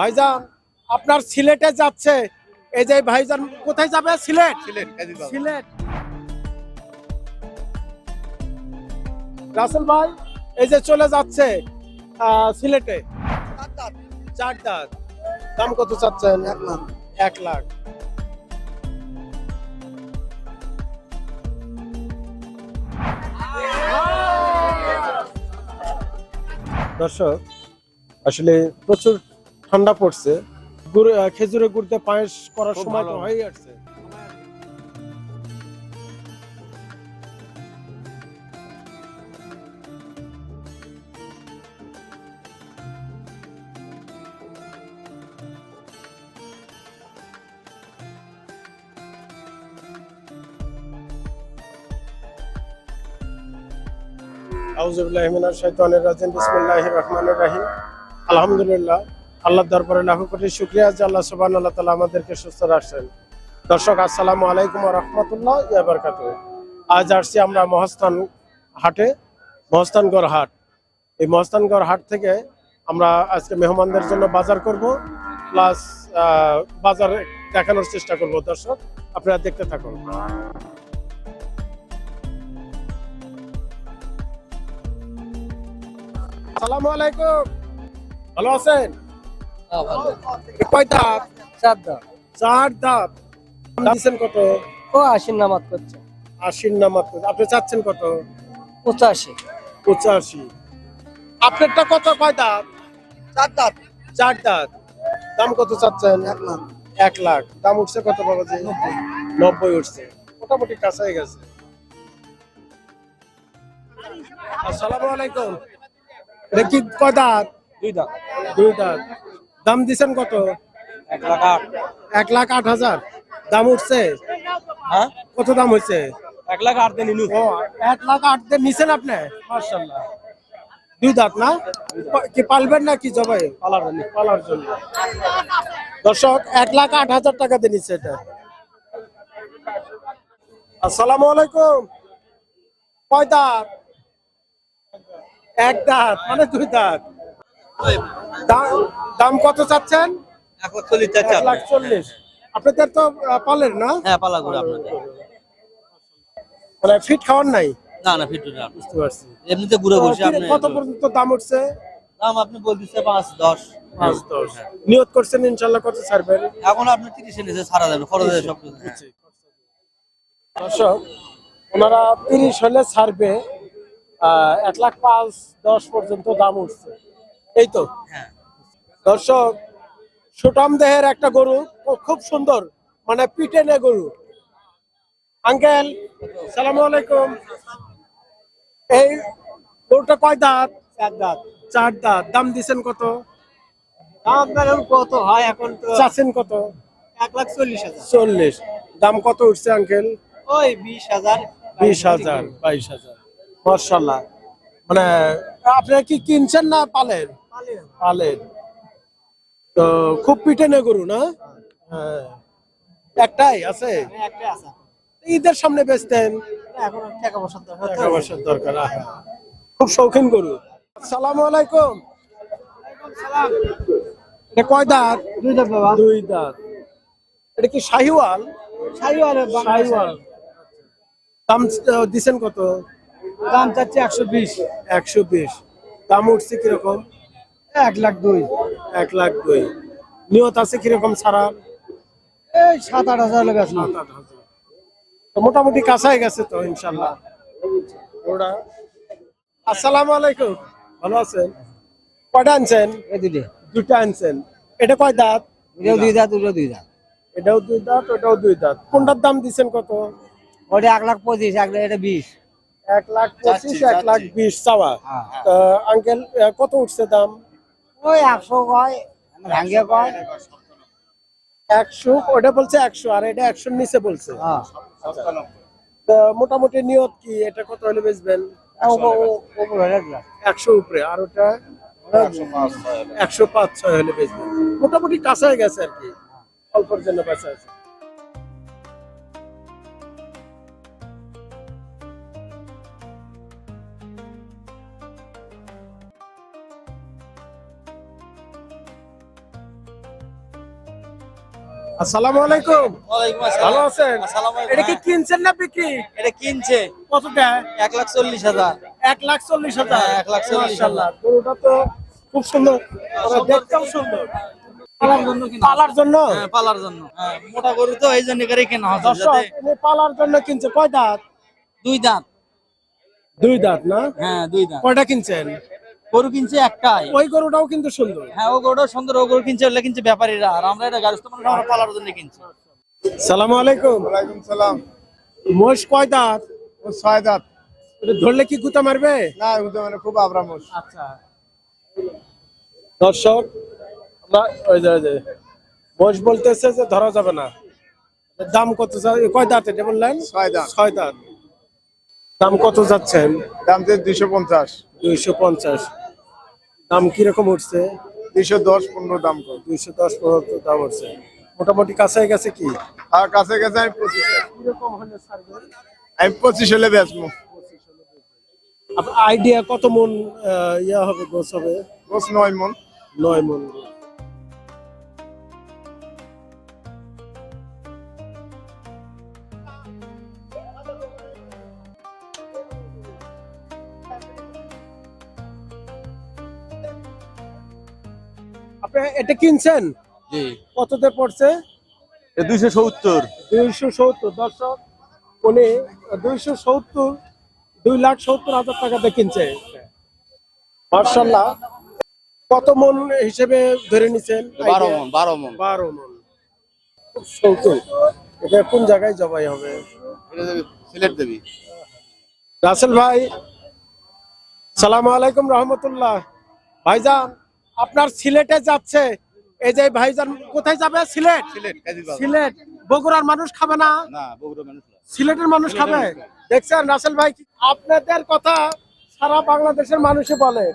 ভাইজান আপনার সিলেটে যাচ্ছে। এই যে ভাইজান কোথায় যাবে? সিলেট? সিলেট রাসেল ভাই এই যে চলে যাচ্ছে সিলেটে। চার দাঁত। দাম কত চাচ্ছেন? এক লাখ। এক লাখ। দর্শক আসলে প্রচুর ঠান্ডা পড়ছে। গুড় খেজুরে গুড়তে পায়েস করার সময় তো। হয়েই আসছে। আউযুবিল্লাহি মিনাশ শাইতানির রাজিম। বিসমিল্লাহির রহমানির রহিম। আলহামদুলিল্লাহ। আল্লাহর দরবারে লাখো কোটি শুকরিয়া যে আল্লাহ সুবহানাহু আল্লাহ তাআলা আমাদেরকে সুস্থ রাখছেন। দর্শক, আসসালামু আলাইকুম রাহমাতুল্লাহ ওয়া বারাকাতুহু। আজ আসছি আমরা মহস্থান হাটে, মহস্থানগড় হাট। এই মহস্থানগড় হাট থেকে আমরা আজকে মেহমানদের জন্য বাজার করব, প্লাস বাজার দেখানোর চেষ্টা করব। দর্শক, আপনারা দেখতে থাকুন। আসসালামু আলাইকুম। ভালো আছেন? কয় দাঁত? চার দাম চার দাঁত। দিচ্ছেন কত? ও আশির নামাজ করছে। আশির নামাত আপনি চাচ্ছেন কত? পঁচাশি। পঁচাশি। আপনারটা কত? কয় দাঁত? চার দাম চার দাঁত। দাম কত চাচ্ছেন? এক লাখ। দাম উঠছে কত বাবাজি? নব্বই। উঠছে। মোটামুটি কাছাই গেছে। আসসালামু আলাইকুম। এটা কি কয় দাঁত? দুই দাম দুই দাঁত। দাম দিছেন কত? এক লাখ আট। এক লাখ আট হাজার। দাম উঠছে? হ্যাঁ? কত দাম হয়েছে এক লাখ আট দিন ও এক লাখ আট দিয়ে নিছেন আপনি? মার্শাল্লাহ দুই দাঁত না? কি পালবেন না কি জবাই? পালার জন্য। পালার জন্য। দর্শক এক লাখ আট হাজার টাকা দিয়ে নিচ্ছে এটা। আসসালামু আলাইকুম। কয় দাঁত? এক দাঁত মানে দুই দাঁত। দাম- কত চাচ্ছেন? এক লাখ চল্লিশ। আপনাদের তো পালের না? হ্যাঁ পালা করে আপনাদের। মানে ফিট খাওয়ার নাই? না না ফিট না। বুঝতে পারছি। এমনিতে ঘুরে বসে আপনি কত পর্যন্ত দাম উঠছে? দাম আপনি বলতেছে নিয়ত করছেন কত ছাড়বেন? এখন আপনি তিরিশে নিচে ছাড়া যাবে খরচ সব কিছু। দর্শক ওনারা তিরিশ হলে ছাড়বে এক লাখ পাঁচ দশ পর্যন্ত দাম উঠছে। এই তো হ্যাঁ। দর্শক সুটাম দেহের একটা গরু ও খুব সুন্দর মানে পিটেনে গরু। আঙ্কেল সালাম আলাইকুম। এই গরুটা কয় দাঁত? চার দাঁত। চার দাঁত। দাম দিছেন কত? দাম এখন কত হয় এখন তো চাচ্ছেন কত? এক লাখ চল্লিশ হাজার। চল্লিশ। দাম কত উঠছে আঙ্কেল? ওই বিশ হাজার। বিশ হাজার বাইশ হাজার। মার্শাল্লাহ মানে আপনারা কি কিনছেন না পালেন? পালেন তো খুব পিটেনে গরু না? হ্যাঁ। একটাই আছে? ঈদের সামনে বেচতেন? টাকা পয়সার দরকার। খুব শৌখিন গরু। আসসালামু আলাইকুম। এটা কয় দাঁত? দুই দাম বাবা। দুই দাঁত। এটা কি শাহিওয়াল? শাহিওয়াল শাহিওয়াল। দাম দিছেন কত? দাম চাচ্ছে একশো বিশ। একশো বিশ। দাম উঠছে কীরকম? এক লাখ দুই। এক লাখ দুই। নিয়ত আছে কীরকম ছাড়া এই সাত আট হাজার লেগে আছে। সাত আট হাজার। তো মোটামুটি কাছাই গেছে তো ইনশাল্লাহ। ওরা। আসসালামু আলাইকুম। ভালো আছেন? কয়টা আনছেন? এই দুটো দুটা আনছেন। এটা কয় দাঁত? এটাও দুই দাঁত ওটাও দুই দাঁত। এটাও দুই দাঁত ওটাও দুই দাঁত। কোনটার দাম দিচ্ছেন কত? ওটা এক লাখ পঁচিশ এক লাখ এটা বিশ। এক লাখ পঁচিশ এক লাখ বিশ চাওয়া। হ্যাঁ। আঙ্কেল কত উঠছে দাম? ওই একশো কয় ভাঙ্গে কয়। একশো ওটা বলছে একশো আর এটা একশোর নিচে বলছে। হ্যাঁ। তো মোটামুটি নিয়ত কি এটা কত হলে বেচবেন? একশো উপরে আর ওটা? একশো পাঁচ ছয় হলে। বেচবেন। মোটামুটি কাঁচায় গেছে আর কি অল্পের জন্য কাছে আছে। আসসালামু আলাইকুম। ওয়ালাইকুম ভালো আছেন? আসসালামু আলাইকুম। এটা কি কিনছেন না বিক্রি? এটা কিনছে। হ্যাঁ, এক লাখ চল্লিশ মাশাআল্লাহ, গরুটা তো খুব সুন্দর। দেখতেও সুন্দর। পালার জন্য কিনা পালার জন্য? হ্যাঁ পালার জন্য। হ্যাঁ মোটা গরু তো এই জন্য করে কেনা দর্শক যাতে পালার জন্য কিনছে। কয় দাঁত? দুই দাঁত। দুই দাঁত না? হ্যাঁ দুই দাঁত। কয়টা কিনছেন? গরু কিনছে একটাই। ওই গরুটাও কিন্তু সুন্দর। হ্যাঁ ও গরুটা সুন্দর ও গরু কিনছে ওগুলো কিনছে ব্যাপারীরা আর আমরা এটা গাড়ি মানুষ আমরা পালার জন্য কিনছি। সালাম আলাইকুম। ওয়ালাইকুম সালাম। মোষ কয় দাঁত? ও ছয় দাঁত। ধরলে কি গুতা মারবে? না ওটা মানে খুব আবরামোস আচ্ছা। দর্শক আমরা ওই যে ওই যে মোষ বলতেছে যে ধরা যাবে না। দাম কত কয় দাঁত এটা বললেন? ছয় দাঁত। ছয় দাঁত। দাম কত যাচ্ছেন? দাম যে দুইশো পঞ্চাশ। দুইশো পঞ্চাশ। দাম কীরকম উঠছে? দুইশো দশ পনেরো দাম কর। দুইশো দশ পনেরো দাম উঠছে। মোটামুটি কাছে গেছে কি? আর কাছে গেছে আমি পঁচিশ কীরকম হলে ছাড়বেন আমি পঁচিশ হলে বেচবো। আইডিয়া কত মন ইয়া হবে গোস হবে? গোস নয় মন। নয় মন। আপনি এটা কিনছেন? জি। কততে পড়ছে? দুইশো সত্তর। দুইশো সত্তর। দর্শক উনি দুইশো সত্তর দুই লাখ সত্তর হাজার টাকাতে কিনছে। মার্শাল্লাহ কত মন হিসেবে ধরে নিছেন? বারো মন বারো মন। বারো মন। খুব এটা কোন জায়গায় জবাই হবে? সিলেট দেবী। রাসেল ভাই সালাম আলাইকুম রহমতুল্লাহ। ভাইজান আপনার সিলেটে যাচ্ছে। এই যে ভাইজান কোথায় যাবে? সিলেট? সিলেট সিলেট। বগুড়ার মানুষ খাবে না? সিলেটের মানুষ খাবে? দেখছেন রাসেল ভাই আপনাদের কথা সারা বাংলাদেশের মানুষই বলে।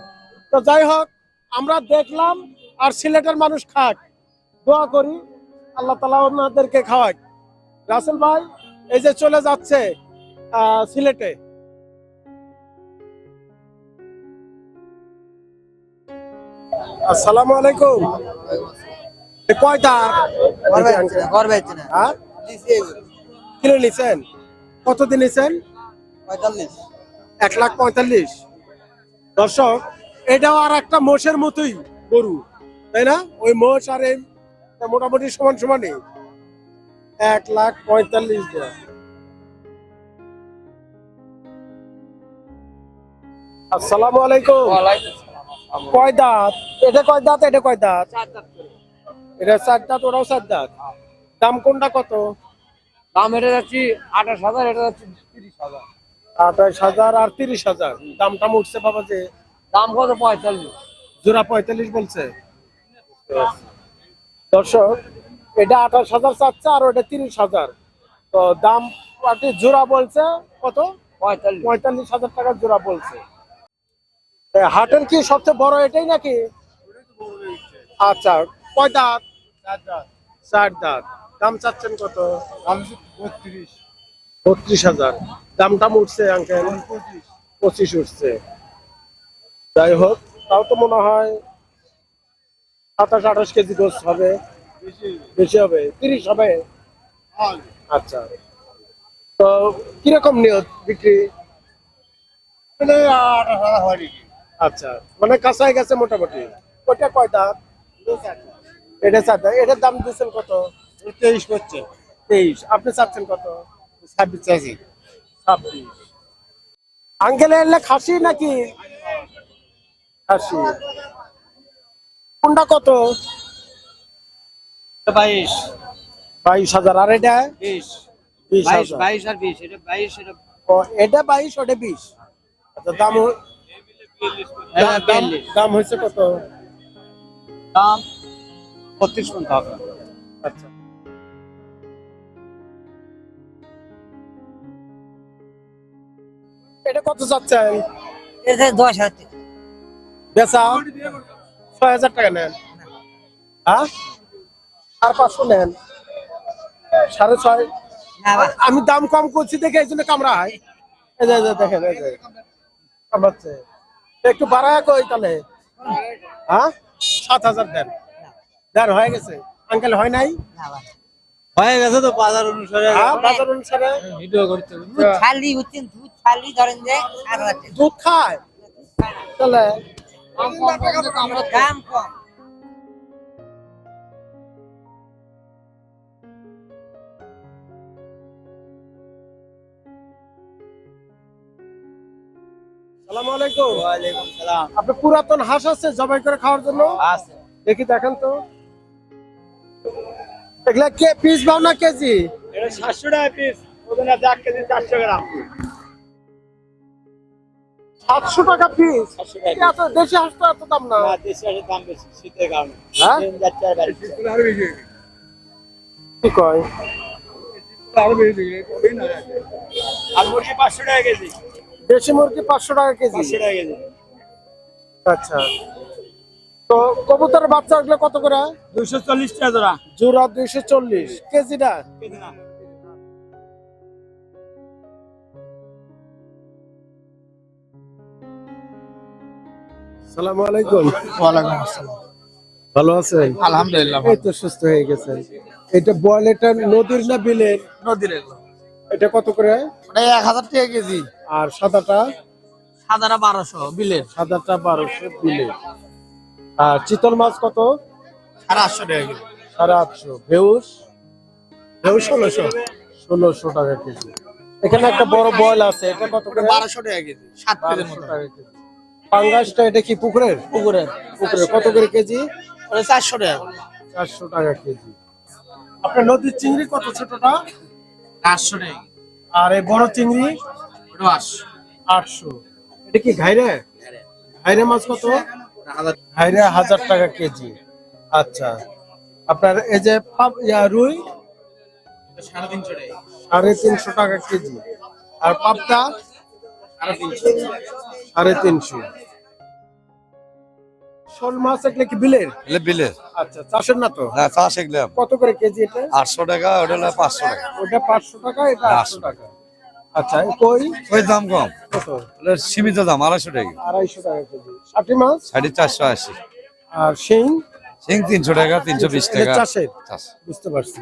তো যাই হোক আমরা দেখলাম আর সিলেটের মানুষ খাক। দোয়া করি আল্লাহ তালা ওনাদেরকে খাওয়াক। রাসেল ভাই এই যে চলে যাচ্ছে আহ, সিলেটে। আসসালামু আলাইকুম। এ কয় দাঁত করবে না হ্যাঁ? কিনে নিছেন? কতদিন নিছেন? পঁয়তাল্লিশ। এক লাখ পঁয়তাল্লিশ। দর্শক এটাও আর একটা মোষের মতোই গরু তাই না? ওই মোষ আর এই মোটামুটি সমান সমানই। এক লাখ পঁয়তাল্লিশ আসসালামু আলাইকুম। কয় দাঁত? এটা কয় দাঁত এটা কয় দাঁত? এটা চার দাঁত ওরাও চার দাঁত। দাম কোনটা কত? দাম এটা যাচ্ছি আঠাশ হাজার এটা যাচ্ছে তিরিশ হাজার। আঠাশ হাজার আর তিরিশ হাজার। দামটা উঠছে বাবা যে। দাম কত? পঁয়তাল্লিশ। জোড়া পঁয়তাল্লিশ বলছে। দর্শক এটা আঠাশ হাজার চাচ্ছে আর ওটা তিরিশ হাজার। তো দাম জোড়া বলছে কত? পঁয়তাল্লিশ। পঁয়তাল্লিশ হাজার টাকা জোড়া বলছে। হাটের কি সবচেয়ে বড় এটাই নাকি? আচ্ছা কয় দাঁত চার দাঁত। দাম চাচ্ছেন কত? বত্রিশ বত্রিশ হাজার। দাম টাম উঠছে আঙ্কেল পঁচিশ উঠছে। যাই হোক, তাও তো মনে হয় সাতাশ, আঠাশ কেজি গোস হবে। বেশি হবে? তিরিশ হবে? আচ্ছা। তো কীরকম নিয়ত বিক্রি? আচ্ছা মানে কাঁচাই গেছে মোটামুটি। ওটা কয় দাঁত এটা চার দাঁত এটার দাম দিচ্ছেন কত? তেইশ করছে তেইশ। আপনি চাচ্ছেন কত? ছাব্বিশ চাষি ছাব্বিশ। আঙ্কেল এলে খাসি নাকি? খাসি। কোনটা কত? বাইশ। বাইশ হাজার। আর এটা? বিশ। বিশ বাইশ আর বিশ। এটা বাইশ এটা এটা বাইশ ওটা বিশ। আচ্ছা দাম দাম- দাম- হয়েছে কত? দাম বত্রিশ পঞ্চাশ আচ্ছা। এটা কত চাচ্ছেন? এটা দশ হাজার বেচা? ছয় হাজার টাকা নেন। হ্যাঁ? আর পাঁচশো নেন। সাড়ে ছয়? আমি দাম কম করছি দেখে এই জন্য কামড়া হয় এই যে, দেখেন এই কামড়াচ্ছে। একটু বাড়ায় কই তাহলে? হ্যাঁ? সাত হাজার দেন। দেন হয়ে গেছে। আঙ্কেল হয় নাই? হয়ে গেছে তো বাজার অনুসারে। হ্যাঁ, বাজার অনুসারে। ভিডিও করতে দুধ ধরেন যে। দুধ খায়? তাহলে? দাম কম। সালাম আলাইকুম। ওয়ালাইকুম সালাম। আপনি পুরাতন হাঁস আছে জবাই করে খাওয়ার জন্য? আছে। দেখি দেখেন তো। এগুলা কে পিস ভাও না কেজি? এটা সাতশো টাকা পিস আছে কেজি গ্রাম। সাতশো টাকা পিস এত দেশি হাঁস তো এত দাম না? না দেশি হাঁসের দাম বেশি শীতের কারণে। হ্যাঁ? কি কয়? আর মুরগি পাঁচশো টাকা কেজি। দেশি মুরগি পাঁচশো টাকা কেজি। টাকা কেজি। আচ্ছা। তো কবুতরের বাচ্চা গুলো কত করে? দুইশো চল্লিশ টাকা জোড়া। জোড়া দুইশো চল্লিশ। কেজিটা? কেজি সালাম আলাইকুম। ওয়ালাইকুম আসসালাম। ভালো আছেন? আলহামদুলিল্লাহ এই তো সুস্থ হয়ে গেছেন। এটা বল এটা নদীর না বিলের? নদীর এটা কত করে? এক হাজার টাকা কেজি। আর সাদাটা? সাদাটা বারোশো বিলের। সাদাটা বারোশো বিলের। আর চিতল মাছ কত? সাড়ে আটশো টাকা সাড়ে আটশো। ভেউস? ভেউস ষোলোশো। ষোলোশো টাকা কেজি। এখানে একটা বড় বল আছে এটা কত করে? বারোশো টাকা কেজি সাত কেজির মতো। টাকা কেজি। পাঙ্গাসটা এটা কি পুকুরের? পুকুরের। পুকুরে কত করে কেজি? চারশো টাকা। চারশো টাকা কেজি। আপনার নদীর চিংড়ি কত ছোটটা? আটশো টাকা। আর এই বড় চিংড়ি? ওটা আটশো। এটা কি ঘাইরে? ঘাইরে। মাছ কত? ঘাইরে হাজার টাকা কেজি। আচ্ছা। আপনার এই যে পাপ- রুই? সাড়ে তিনশো টাকা। সাড়ে তিনশো টাকা কেজি। আর পাপটা সাড়ে তিনশো। শোল মাছ এগুলো কি বিলের? এলে বিলের। আচ্ছা চাষের না তো? না চা শিখলাম কত করে কেজি এটা? আটশো টাকা ওটা পাঁচশো টাকা। ওটা পাঁচশো টাকা এটা আটশো। টাকা। আচ্ছা কই? ওই দাম কম। কত? সীমিত দাম আড়াইশো টাকা আড়াইশো টাকা কেজি। ষাটি মাছ? সাড়ে চারশো আশি। আর শিং? সিং তিনশো টাকা তিনশো বিশ টাকা। চাষের? চাষ। বুঝতে পারছি।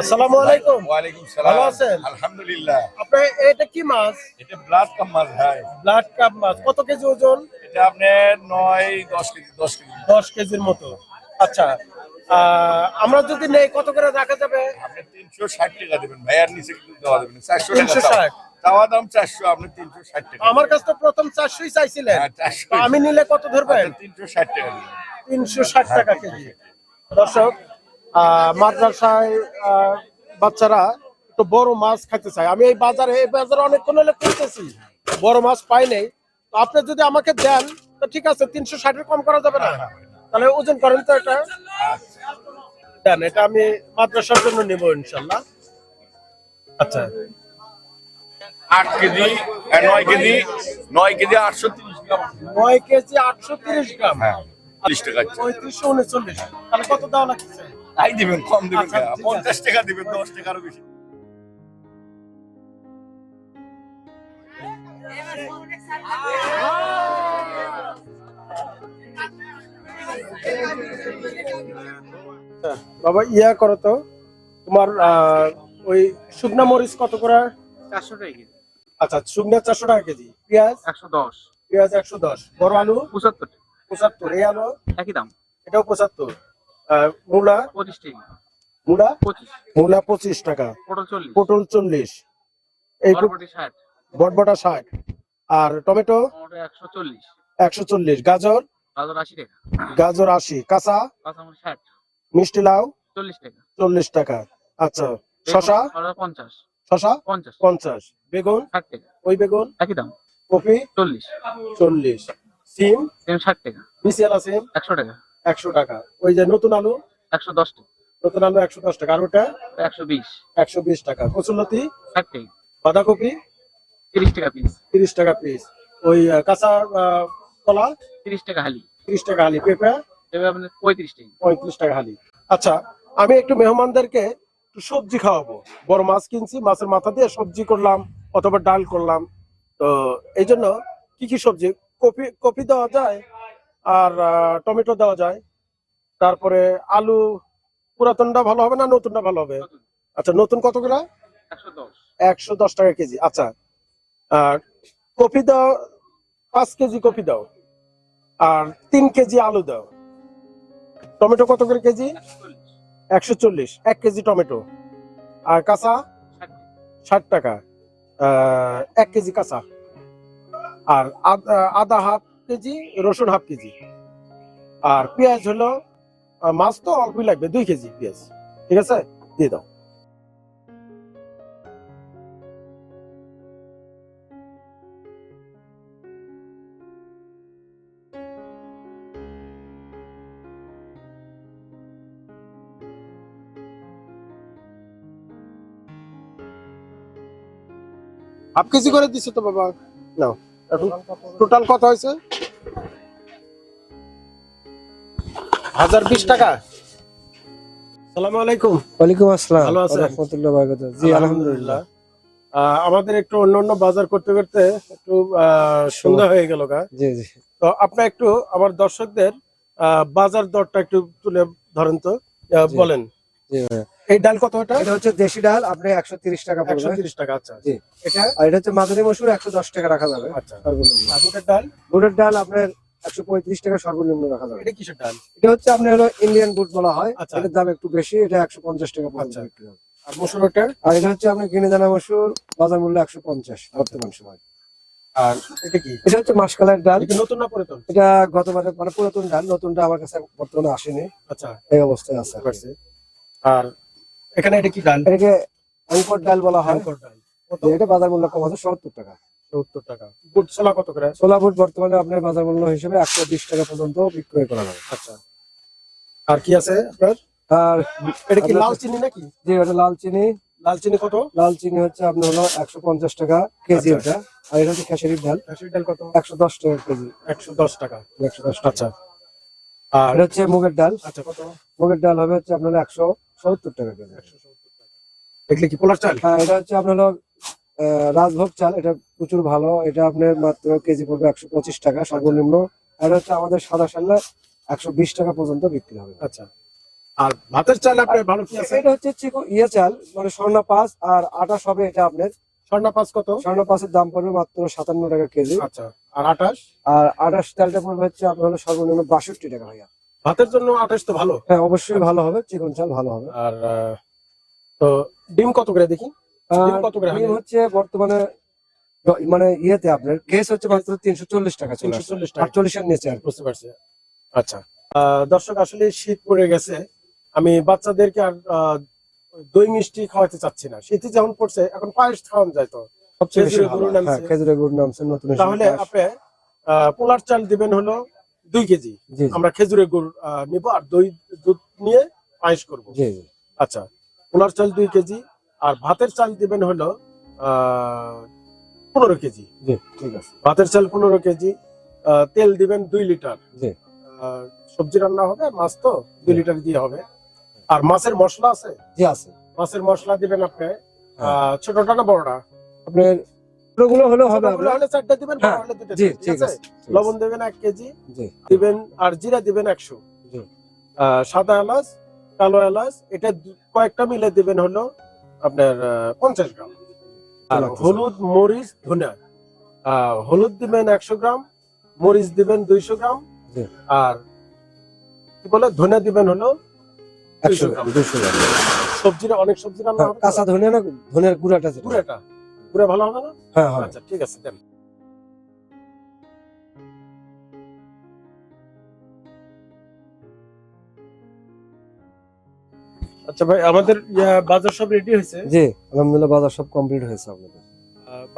আসসালামু আলাইকুম। ওয়ালাইকুম ভালো সালাম আছেন? আলহামদুলিল্লাহ। আপনার এটা কি মাছ? এটা ব্লাড কাম মাছ ভাই। ব্লাড কাপ মাছ। কত কেজি ওজন? এটা আপনার নয় দশ কেজি দশ কেজি। দশ কেজির মতো। আচ্ছা আমরা যদি নেই কত করে রাখা যাবে? আপনি তিনশো ষাট টাকা দেবেন ভাই আর নিচে কিন্তু দেওয়া দেবেন চারশো টাকা 360 চাওয়া। দাম চারশো আপনি তিনশো ষাট টাকা আমার কাছে তো প্রথম চারশোই চাইছিলেন। হ্যাঁ, 400 তো আমি নিলে কত ধরবেন? তিনশো ষাট টাকা তিনশো ষাট টাকা কেজি। দর্শক মাদ্রাসায় বাচ্চারা তো বড় মাছ খেতে চায়। আমি এই বাজারে এই বাজারে অনেকক্ষণ হলে খুঁজতেছি বড় মাছ পাই নাই। তো আপনি যদি আমাকে দেন তো ঠিক আছে তিনশো ষাটের কম করা যাবে না। তাহলে ওজন করেন তো এটা। দেন এটা আমি মাদ্রাসার জন্য নিব ইনশাল্লাহ। আচ্ছা। আট কেজি নয় কেজি নয় কেজি আটশো তিরিশ গ্রাম। নয় কেজি আটশো তিরিশ গ্রাম। হ্যাঁ তিরিশ টাকা পঁয়ত্রিশশো উনচল্লিশ। তাহলে কত দেওয়া লাগছে? তাই দিবেন কম দিবেন আচ্ছা। পঞ্চাশ টাকা দিবেন দশ টাকা আরও বেশি। বাবা ইয়া করো তো। তোমার ওই শুকনা মরিচ কত করে? চারশো টাকা কেজি। আচ্ছা শুকনা চারশো টাকা কেজি। পেঁয়াজ? একশো দশ। পেঁয়াজ একশো দশ। বড় আলু? পঁচাত্তর। পঁচাত্তর। এই আলু? একই দাম। এটাও পঁচাত্তর। মূলা? পঁচিশ টাকা। মূলা? পঁচিশ। মূলা পঁচিশ টাকা। পটল চল্লিশ। পটল চল্লিশ। এই ষাট। বটবটা ষাট। আর টমেটো একশো চল্লিশ। একশো চল্লিশ। গাজর? গাজর আশি টাকা। গাজর আশি। কাঁচা? কাঁচামরিচ ষাট। মিষ্টি লাউ চল্লিশ টাকা। চল্লিশ টাকা। আচ্ছা শশা পঞ্চাশ। শশা পঞ্চাশ। পঞ্চাশ। বেগুন? ষাট টাকা। ওই বেগুন? একই দাম। কপি? চল্লিশ। চল্লিশ। সিম? সেম ষাট টাকা। বিসিএলা সিম? একশো টাকা। একশো টাকা। ওই যে নতুন আলু? একশো দশ টাকা। নতুন আলু একশো দশ টাকা। আর ওটা? একশো বিশ। একশো বিশ টাকা। কচুলতি ষাট টাকা। বাঁধাকপি? তিরিশ টাকা পিস তিরিশ টাকা পিস ওই কাঁচা কলা? তিরিশ টাকা হালি। তিরিশ টাকা হালি। পেঁপে? পঁয়ত্রিশ টাকা পঁয়ত্রিশ টাকা হালি। আচ্ছা আমি একটু মেহমানদেরকে একটু সবজি খাওয়াবো। বড় মাছ কিনছি মাছের মাথা দিয়ে সবজি করলাম অথবা ডাল করলাম। তো এই জন্য কি কি সবজি? কপি কপি দেওয়া যায় আর টমেটো দেওয়া যায়। তারপরে আলু পুরাতনটা ভালো হবে না নতুনটা ভালো হবে? আচ্ছা নতুন কত করে? একশো দশ টাকা কেজি। আচ্ছা আর কপি দাও পাঁচ কেজি কপি দাও। আর তিন কেজি আলু দাও। টমেটো কত করে কেজি? একশো চল্লিশ। এক কেজি টমেটো। আর কাঁচা? ষাট টাকা। এক কেজি কাঁচা। আর আদ- হাফ কেজি, রসুন হাফ কেজি। আর পেঁয়াজ হলো মাছ তো অল্পই লাগবে, দুই কেজি পেঁয়াজ। ঠিক আছে? দিয়ে দাও। হাফ কেজি করে দিছো তো বাবা। নাও এখন টোটাল কত হয়েছে? হাজার বিশ টাকা। সালাম আলাইকুম। ওয়ালাইকুম আসসালাম। ভালো আছেন? রহমতুল্লাহ বারাকাতুহু। জি আলহামদুলিল্লাহ। আহ, আমাদের একটু অন্যান্য বাজার করতে করতে একটু সন্ধ্যা হয়ে গেল গা। জি জি। তো আপনার একটু আমার দর্শকদের বাজার দরটা একটু তুলে ধরেন তো। বলেন। জি ভাইয়া। এই ডাল কত এটা? এটা হচ্ছে দেশি ডাল আপনি একশো তিরিশ টাকা একশো পড়বে তিরিশ টাকা আচ্ছা। জি। এটা? আর এটা হচ্ছে মাদারি মসুর একশো দশ টাকা রাখা যাবে। আচ্ছা। সর্বনিম্ন। আর বুটের ডাল? বুটের ডাল আপনার একশো পঁয়ত্রিশ টাকা সর্বনিম্ন রাখা যাবে। এটা কিসের ডাল? এটা হচ্ছে আপনার হলো ইন্ডিয়ান বুট বলা হয়। আচ্ছা। এটার দাম একটু বেশি এটা একশো পঞ্চাশ টাকা পর্যন্ত আচ্ছা। আর মসুরটা আর এটা হচ্ছে আপনার কিনে দানা মসুর বাজার মূল্য একশো পঞ্চাশ বর্তমান সময়। আর এটা কি? এটা হচ্ছে মাসকালের ডাল। নতুন না পুরাতন? এটা গতবারে মানে পুরাতন ডাল নতুনটা আমার কাছে বর্তমানে আসেনি। আচ্ছা। এই অবস্থায় আছে। আর এখানে এটা কি ডাল? এটাকে অঙ্কর ডাল বলা হয়। শঙ্কর ডাল। এটা বাজার মূল্য কম আছে সত্তর টাকা। সত্তর টাকা। বুট ছোলা কত করে? ছোলা বুট বর্তমানে আপনার বাজার মূল্য হিসেবে একশো বিশ টাকা পর্যন্ত বিক্রয় করা যাবে আচ্ছা। আর কি আছে? আপনার আর এটা কি লাল চিনি নাকি? যে ওটা লাল চিনি। লাল চিনি কত? লাল চিনি হচ্ছে আপনার হলো একশো পঞ্চাশ টাকা কেজি আচ্ছা। ওটা আর এটা হচ্ছে খেসারির ডাল। খাসির ডাল কত? একশো দশ টাকা কেজি। একশো দশ টাকা। একশো দশ টাকা। আচ্ছা। আর এটা হচ্ছে মুগের ডাল। আচ্ছা কত? মুগের ডাল হবে হচ্ছে আপনার একশো সত্তর টাকা কেজি কি পোলার চাল? হ্যাঁ এটা হচ্ছে আপনার রাজভোগ চাল এটা প্রচুর ভালো। এটা আপনার মাত্র কেজি পড়বে একশো পঁচিশ টাকা সর্বনিম্ন। আর হচ্ছে আমাদের সাদা সাল্লা একশো বিশ টাকা পর্যন্ত বিক্রি হবে। আচ্ছা। আর ভাতের চাল আপনার ভালো কি আছে? এটা হচ্ছে ইয়ে চাল মানে স্বর্ণা পাঁচ আর আটাশ হবে এটা আপনার। স্বর্ণা পাঁচ কত? স্বর্ণা পাঁচের দাম পড়বে মাত্র সাতান্ন টাকা কেজি। আচ্ছা। আর আঠাশ আর আটাশ চালটা পড়বে হচ্ছে আপনার হলো সর্বনিম্ন বাষট্টি টাকা ভাইয়া। ভাতের জন্য আঠাশ তো ভালো। হ্যাঁ অবশ্যই ভালো হবে চিকন চাল ভালো হবে। আর তো ডিম কত করে দেখি? ডিম কত করে ডিম হচ্ছে বর্তমানে মানে ইয়েতে আপনার কেস হচ্ছে মাত্র তিনশো চল্লিশ টাকা তিনশো চল্লিশ টাকা। আটচল্লিশের নিচে আর বুঝতে পারছি। আচ্ছা আহ, দর্শক আসলে শীত পড়ে গেছে। আমি বাচ্চাদেরকে আর দই মিষ্টি খাওয়াতে চাচ্ছি না। শীতে যেমন পড়ছে এখন পায়েস খাওয়ানো যায় তো। সবচেয়ে খেজুরের ভালো গুড় নামছে। হ্যাঁ খেজুরের গুড় নামছে নতুন তাহলে আপনি আহ, পোলার চাল দিবেন হলো দুই কেজি। আমরা খেজুরের গুড় নিব আর দই দুধ নিয়ে পায়েস করব। আচ্ছা পোলার চাল দুই কেজি আর ভাতের চাল দিবেন হলো পনেরো কেজি। ঠিক আছে। ভাতের চাল পনেরো কেজি তেল দিবেন দুই লিটার। সবজি রান্না হবে মাছ তো দুই লিটার দিয়ে হবে। আর মাছের মশলা আছে? জি আছে। মাছের মশলা দিবেন আপনি হ্যাঁ। ছোটটা না বড়টা আপনার ছোটগুলো হলেও হবে ছোটগুলো হলে চারটা দিবেন বড় হ্যাঁ, হলে দুটো জি ঠিক আছে? লবণ। দেবেন এক কেজি জি। দিবেন আর জিরা দিবেন একশো। জি। সাদা এলাচ কালো এলাচ এটা কয়েকটা মিলে দিবেন হলো আপনার আহ, পঞ্চাশ গ্রাম। আর হলুদ মরিচ ধনিয়া। আহ, হলুদ দিবেন একশো গ্রাম মরিচ দিবেন দুইশো গ্রাম আর কি বলে ধনিয়া দিবেন হলো একশো গ্রাম। দুশো গ্রাম। সবজিটা অনেক সবজি রান্না হ্যাঁ, হবে কাঁচা ধনিয়া না ধনিয়ার গুঁড়াটা পুরাটা পুরা ভালো হবে না? হ্যাঁ হ্যাঁ। আচ্ছা ঠিক আছে দেন। আচ্ছা ভাই আমাদের বাজার সব রেডি হয়েছে? জি আলহামদুলিল্লাহ বাজার সব কমপ্লিট হয়েছে আপনাদের।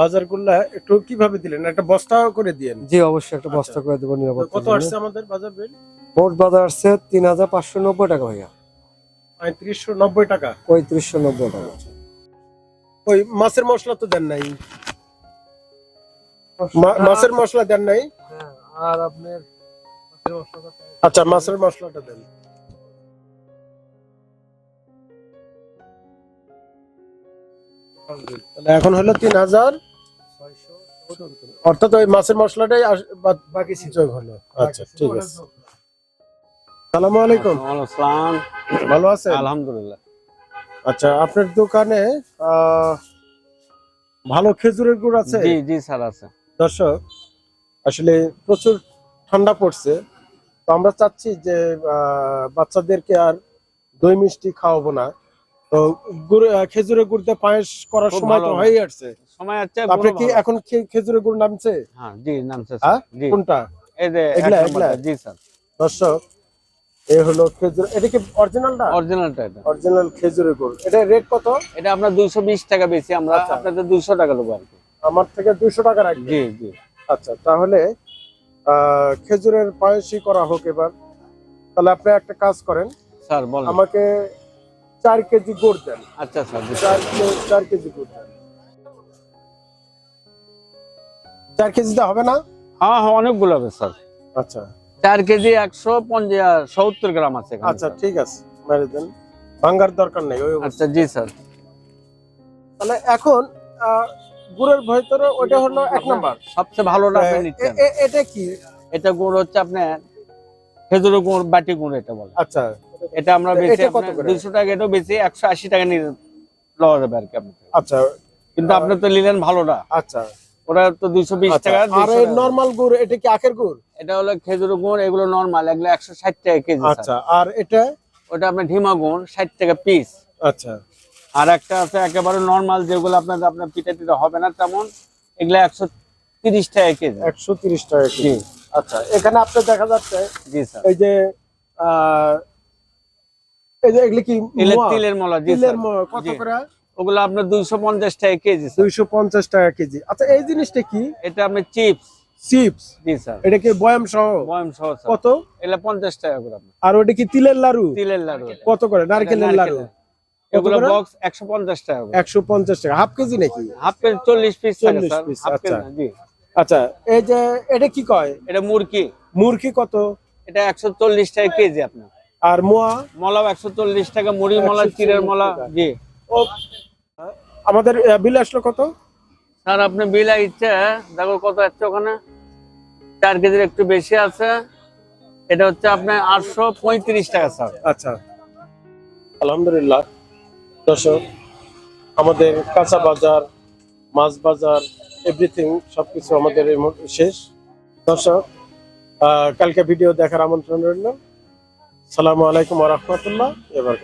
বাজারগুলা একটু কীভাবে দিলেন? একটা বস্তা করে দিয়েন। জি অবশ্যই একটা বস্তা করে দেবো নিরাপত্তা কত আসছে আমাদের বাজার বিল মোট বাজার আসছে তিন হাজার পাঁচশো নব্বই টাকা ভাইয়া। পঁয়ত্রিশশো নব্বই টাকা। পঁয়ত্রিশশো নব্বই টাকা। ওই মাছের মশলা তো দেন নাই। মাছের মশলা দেন নাই? আর আপনার আচ্ছা মাছের মশলাটা দেন। তাহলে এখন হলো তিন হাজার অর্থাৎ ওই মাছের মশলাটাই বাকি যোগ হলো। আচ্ছা ঠিক আছে। সালামু আলাইকুম। আসসালাম। ভালো আছেন? আলহামদুলিল্লাহ। আচ্ছা আপনার দোকানে ভালো খেজুরের গুড় আছে? জি জি স্যার আছে। দর্শক আসলে প্রচুর ঠান্ডা পড়ছে। তো আমরা চাচ্ছি যে বাচ্চাদেরকে আর দই মিষ্টি খাওয়াবো না। তো গুড় আহ, খেজুরের গুড় দিয়ে পায়েস করার সময় তো। হয়েই আসছে। সময় আছে আপনি কি এখন খেজুরের গুড় নামছে? হ্যাঁ জি নামছে হ্যাঁ? স্যার জি। কোনটা? এই যে? জি স্যার। দর্শক এই হলো খেজুর এটা কি অরিজিনালটা অরিজিনালটা এটা। অরিজিনাল খেজুরের গুড়। এটা রেট কত? এটা দুইশো বিশ টাকা বেশি আমরা আচ্ছা। আপনাদের টাকা দেবো আর কি। আমার থেকে দুইশো টাকা রাখবে জি জি। আচ্ছা তাহলে খেজুরের পায়েসই করা হোক এবার। তাহলে আপনি একটা কাজ করেন। স্যার বলেন। আমাকে চার কেজি গুড় দেন। আচ্ছা স্যার জি। চার কে- চার কেজি গুড় দেন। চার কেজিতে হবে না? হ্যাঁ হ্যাঁ অনেকগুলো হবে স্যার। আচ্ছা। চার কেজি একশো সত্তর গ্রাম আছে আচ্ছা ঠিক আছে। মেরে দেন। ভাঙ্গার দরকার নেই আচ্ছা জি স্যার। তাহলে এখন গুড়ের ভেতরে ওটা হলো এক নাম্বার। সবচেয়ে এ- এটা কি? এটা গুড় হচ্ছে আপনার খেজুরের গুড় বাটি গুড় এটা বলে। আচ্ছা। এটা আমরা বেশি দুইশো টাকা এটাও বেশি একশো আশি টাকা নিয়ে লওয়া যাবে আর কি আচ্ছা। কিন্তু আপনি তো নিলেন ভালোটা আচ্ছা। ওটা তো দুইশো বিশ আচ্ছা, টাকা আর 200 নরমাল গুড় এটা কি আখের গুড়? এটা হলো খেজুর গুড় এগুলো নর্মাল এগুলো একশো ষাট টাকা কেজি আচ্ছা আর এটা? ওটা আপনার ঢিমা গুড় ষাট টাকা পিস আচ্ছা। আর একটা আছে একেবারে নর্মাল যেগুলো আপনার আপনার পিঠা টিটা হবে না তেমন এগুলো একশো তিরিশ টাকা কেজি। একশো তিরিশ টাকা কেজি। আচ্ছা এখানে আপনার দেখা যাচ্ছে জি স্যার। এই যে এই যে এগুলি কি তিলের মলা জি তিলের। কত করে? ওগুলো আপনার দুইশো পঞ্চাশ টাকা কেজি দুইশো পঞ্চাশ টাকা কেজি। আচ্ছা এই জিনিসটা কি? এটা আপনার চিপস। চিপস জি স্যার। এটা কি বয়াম সহ? বয়ম সহ কত? এগুলো পঞ্চাশ টাকা করে আর ওটা কি তিলের লাড়ু? তিলের লাড়ু কত করে? নারকেলের লাড়ু। এগুলো বক্স একশো পঞ্চাশ টাকা করে। একশো পঞ্চাশ টাকা। হাফ কেজি নাকি? হাফ কেজি চল্লিশ piece 40 sir. piece, half kg আচ্ছা। জি। আচ্ছা এই যে এটা কি কয়? এটা মুরগি মুরগি কত? এটা একশো চল্লিশ টাকা কেজি আপনার। আর মোয়া? মলাও একশো চল্লিশ টাকা মুড়ি মলা 140 চিড়ের মলা। জি। ও আমাদের বিল আসলো কত? স্যার, আপনি বিল ইচ্ছে দেখো কত আছে ওখানে। চার কেজির একটু বেশি আছে। এটা হচ্ছে আপনার আটশো পঁয়ত্রিশ টাকা, স্যার। আচ্ছা। আলহামদুলিল্লাহ। দর্শক, আমাদের কাঁচা বাজার, মাছ বাজার এভরিথিং সবকিছু আমাদের এই মুহূর্তে শেষ। দর্শক কালকে ভিডিও দেখার আমন্ত্রণ রইল। সালামু আলাইকুম রহমতুল্লাহ এবার